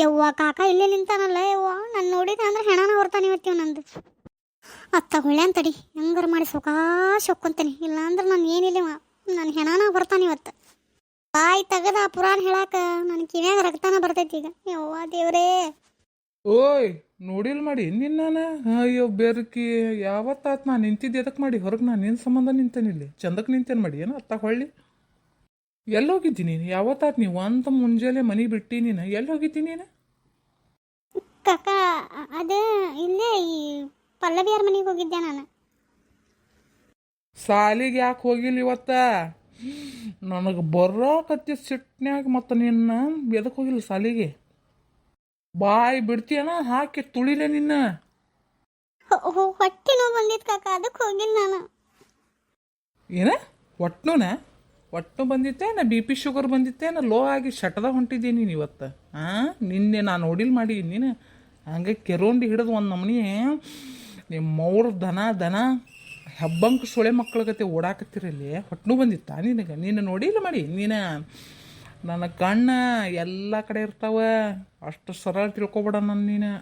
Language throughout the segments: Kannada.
ಯವ್ವ ಕಾಕ ಇಲ್ಲೇ ನಿಂತಾನಲ್ಲ ಯವ್ವ? ನಾನು ನೋಡಿದ ಅಂದ್ರೆ ಹೆಣನ ಹೊರ್ತಾನೆ ಇವತ್ತೀವ್ ನಂದು ಅತ್ತ ಹೊಳ್ಳೆ ಅಂತಡಿ, ಹೆಂಗಾರ ಮಾಡಿ ಸಾವಕಾಶ ಹೊಕ್ಕೊಂತೀನಿ. ಇಲ್ಲಾಂದ್ರೆ ನಾನು ಏನಿಲ್ಲ ನಾನು ಹೆಣನ ಬರ್ತಾನೆ ಇವತ್ತು. ಬಾಯಿ ತೆಗದ ಪುರಾಣ ಹೇಳಾಕ ನನ್ನ ಕಿವ್ಯಾಗ ರಕ್ತನ ಬರ್ತೈತಿ ಈಗ. ಯವ್ವ ದೇವ್ರೇ. ಓಯ್, ನೋಡಿಲ್ ಮಾಡಿ ನಿನ್ನ ಅಯ್ಯೋ ಬೆರ್ಕಿ, ಯಾವತ್ತಾತ್ ನಾ ನಿಂತಿದ್ದೆ ಅದಕ್ಕೆ ಮಾಡಿ? ಹೊರಗೆ ನಾನು ನಿನ್ನ ಸಂಬಂಧ ನಿಂತೇನೆ ಇಲ್ಲಿ ಚಂದಕ್ಕೆ ನಿಂತೇನು ಮಾಡಿ? ಏನು ಅತ್ತ ಹೊಳ್ಳಿ ಎಲ್ಲಿ ಹೋಗಿದ್ದೀನಿ ನೀನು? ಯಾವತ್ತಾತ್ ನೀವು ಅಂತ ಮುಂಜಾನೆ ಮನೆ ಬಿಟ್ಟಿ ನೀನು? ಎಲ್ಲಿ ಹೋಗಿದ್ದೀನಿ ನೀನು? ಕಕ್ಕ ಅದು ಇಲ್ಲೇ ಈ ಪಲ್ಲವಿಯರ ಮನೆಗೆ ಹೋಗಿದ್ದೆ ನಾನು. ಸಾಲಿಗೆ ಯಾಕೆ ಹೋಗಿಲ್ಲ ಇವತ್ತ? ನನಗೆ ಬರೋಕತ್ತಿ ಸಿಟ್ನ್ಯಾಗ ಮತ್ತು ನಿನ್ನ ಎದಕ್ಕೆ ಹೋಗಿಲ್ಲ ಸಾಲಿಗೆ? ಬಾಯಿ ಬಿಡ್ತೀಯನ? ಹಾಕಿ ತುಳಿಲೆ ನಿನ್ನ? ಹೊಟ್ಟೆ ನೋವು ಬಂದಿತ್ತು ಕಾಕ ಅದಕ್ಕೆ ಹೋಗಿಲ್ಲ ನಾನು. ಏನ? ಒಟ್ನುನ ಒಟ್ಟು ಬಂದಿತ್ತೆ, ನಾ ಬಿ ಪಿ ಶುಗರ್ ಬಂದಿತ್ತೆ, ನಾ ಲೋ ಆಗಿ ಶಟದ ಹೊಂಟಿದ್ದೀನಿ ನೀನು ಇವತ್ತು. ಹಾಂ ನಿನ್ನೆ ನಾನು ನೋಡಿಲ್ ಮಾಡಿ, ನೀನು ಹಂಗೆ ಕೆರೋಂಡಿ ಹಿಡಿದು ಒಂದು ನಮನಿ ನಿಮ್ಮ ಮೌರ್ ದನ ದನ, ಹೆಬ್ಬಂಕ ಸೊಳೆ ಮಕ್ಕಳ ಗತೆ ಓಡಾಕತ್ತಿರಲ್ಲಿ ಹೊಟ್ಟನು ಬಂದಿತ್ತಾ ನಿನಗೆ? ನೀನು ನೋಡಿಲ್ಲ ಮಾಡಿ, ನೀನು ನನ್ನ ಕಣ್ಣ ಎಲ್ಲ ಕಡೆ ಇರ್ತಾವ, ಅಷ್ಟು ಸರಳ ತಿಳ್ಕೊಬೇಡ ನನ್ನ ನೀನು.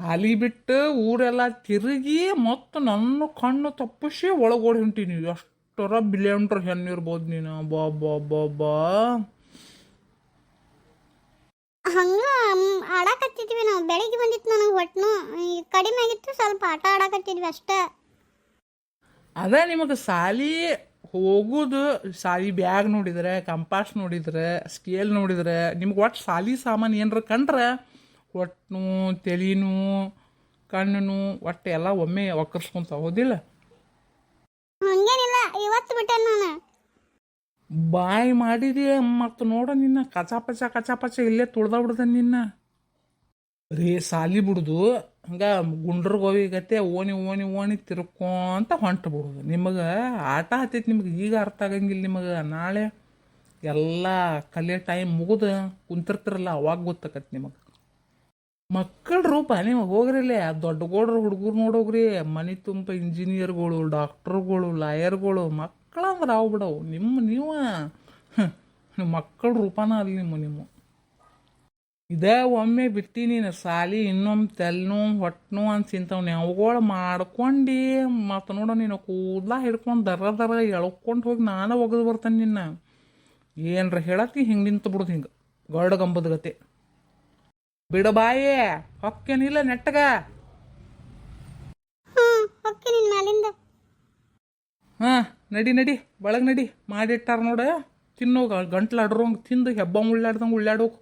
ಹಾಲಿ ಬಿಟ್ಟು ಊರೆಲ್ಲ ತಿರುಗಿ ಮತ್ತು ನನ್ನ ಕಣ್ಣು ತಪ್ಪಿಸಿ ಒಳಗೋಡಿ ಹೊಂಟೀನಿ ಎಷ್ಟರ ಬಿಲಿಯನ್ರ ಹೆಣ್ಣು ಇರ್ಬೋದು ನೀನು. ಬಾ ಬಾ ಬಾ ಬಾ. ಹಂಗ ಆಡಾಕತ್ತಿದ್ವಿ ನಾವು. ಬೆಳಿಗ್ಗೆ ಬಂದಿತ್ತು ನನಗೆ ಹೊಟ್ಟನು ಕಡಿಮೆ ಆಗಿತ್ತು ಸ್ವಲ್ಪ ಆಟ ಆಡಾಕತ್ತಿದ್ವಿ ಅಷ್ಟೇ. ಅದೇ ನಿಮಗೆ ಸಾಲಿ ಹೋಗುದು ಸಾಲಿ ಬ್ಯಾಗ್ ನೋಡಿದ್ರೆ ಕಂಪಾಸ್ ನೋಡಿದ್ರೆ ಸ್ಕೇಲ್ ನೋಡಿದ್ರೆ ನಿಮ್ಗೆ ಒಟ್ಟು ಸಾಲಿ ಸಾಮಾನು ಏನರ ಕಂಡ್ರೆ ಹೊಟ್ಟನು ತಲೆನೂ ಕಣ್ಣು ಒಟ್ಟು ಎಲ್ಲ ಒಮ್ಮೆ ಒಕ್ಕರ್ಸ್ಕೊಂತ ಹೌದಿಲ್ಲ ಹಂಗೇನಿಲ್ಲ ಇವತ್ತು ಬಿಟ್ಟೆ ನಾನು ಬಾಯಿ ಮಾಡಿದಿ ಮತ್ತು ನೋಡ ನಿನ್ನ ಕಚಾಪಚ ಕಚಾಪಚ ಇಲ್ಲೇ ತುಳ್ದ ಬಿಡ್ದ ನಿನ್ನ. ರೇ ಸಾಲಿ ಬಿಡುದು, ಹಂಗ ಗುಂಡ್ರ ಗೋವಿ ಗತೆ ಓಣಿ ಓಣಿ ಓಣಿ ತಿರ್ಕೊಂತ ಹೊಂಟು ಬಿಡುದು. ನಿಮಗೆ ಆಟ ಹತ್ತೈತಿ ನಿಮಗೆ, ಈಗ ಅರ್ಥ ಆಗಂಗಿಲ್ಲ ನಿಮಗೆ. ನಾಳೆ ಎಲ್ಲ ಕಲಿಯೋ ಟೈಮ್ ಮುಗಿದು, ಕುಂತಿರ್ತಿರಲ್ಲ, ಅವಾಗ ಗೊತ್ತಾಕತ್ ನಿಮಗೆ. ಮಕ್ಕಳ ರೂಪ ನಿಮಗೆ ಹೋಗ್ರಿಲ್ಲೇ ಆ ದೊಡ್ಡ ಗೋಡ್ರ ಹುಡುಗರು ನೋಡೋಗ್ರಿ, ಮನೆ ತುಂಬ ಇಂಜಿನಿಯರ್ಗಳು ಡಾಕ್ಟರ್ಗಳು ಲಾಯರ್ಗಳು ಮಕ್ಕಳ ಅಂದ್ರೆ ಅವು ಬಿಡವು ನಿಮ್ಮ, ನೀವು ಮಕ್ಕಳ ರೂಪನ ಅಲ್ಲಿ ನಿಮ್ಮ ನಿಮ್ಮ. ಇದೇ ಒಮ್ಮೆ ಬಿಟ್ಟು ನೀನು ಸಾಲಿ ಇನ್ನೊಮ್ಮೆ ತೆಲ್ನು ಹೊಟ್ಟನು ಅಂತ ಇಂಥವು ಅವುಗಳು ಮಾಡ್ಕೊಂಡು ಮತ್ತು ನೋಡು ನೀನು ಕೂದಲ ಹಿಡ್ಕೊಂಡು ದರ ದರ ಎಳ್ಕೊಂಡು ಹೋಗಿ ನಾನು ಒಗದು ಬರ್ತೇನೆ ನಿನ್ನ. ಏನರ ಹೇಳತ್ತಿ ಹಿಂಗೆ ನಿಂತು ಬಿಡುದು ಹಿಂಗೆ. ಗಂಬದ ಗತೆ. ಬಿಡಬಾಯೇ ಹೊಕ್ಕೇನಿಲ್ಲ ನೆಟ್ಟಗ ಹ್ಞೂ ಓಕೆ ನಿನ್ನ ಮ್ಯಾಲಿಂದ ಹಾಂ ನಡಿ ನಡಿ ಒಳಗೆ ನಡಿ. ಮಾಡಿಟ್ಟಾರ ನೋಡ. ತಿನ್ನೋಗ ಗಂಟ್ಲು ಅಡ್ರೋಂಗ್ ತಿಂದು ಹೆಬ್ಬ ಉಳ್ಳಾಡ್ದಂಗೆ ಉಳ್ಳಾಡೋಕು